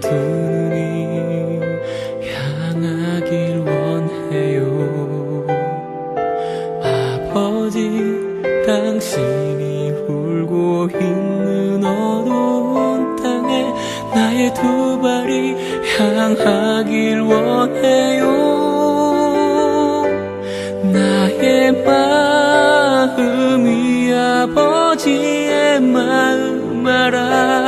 두 눈이 향하길 원해요. 아버지 당신이 울고 있는 어두운 땅에 나의 두 발이 향하길 원해요. 나의 마음이 아버지의 마음 알아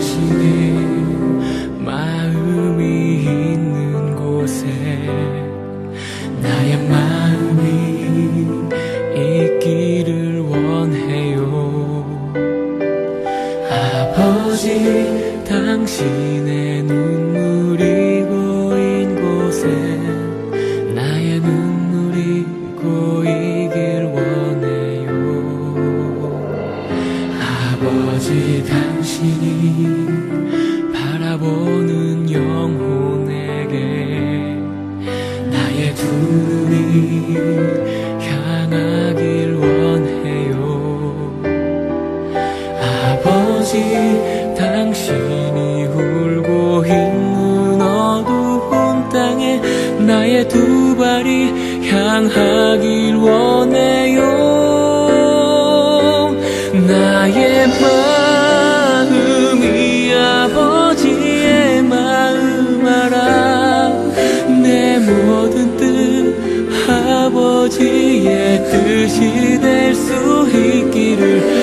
당신의 눈물이 고인 곳에 나의 눈물이 고이길 원해요. 아버지 당신이 두 발이 향하길 원해요. 나의 마음이 아버지의 마음 알아. 내 모든 뜻 아버지의 뜻이 될 수 있기를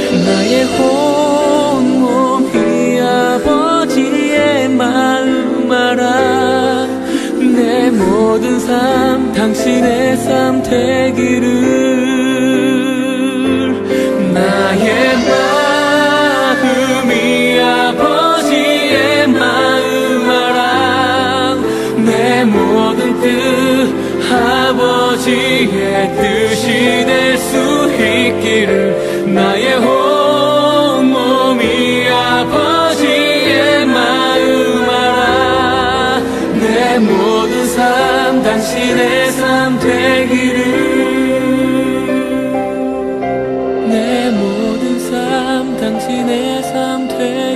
내 모든 삶 당신의 삶 되기를 나의 마음이 아버지의 마음 알아 내 모든 뜻 아버지의 뜻이 될 수 있기를 나의 당신의 삶 되기를. 내 모든 삶 당신의 삶되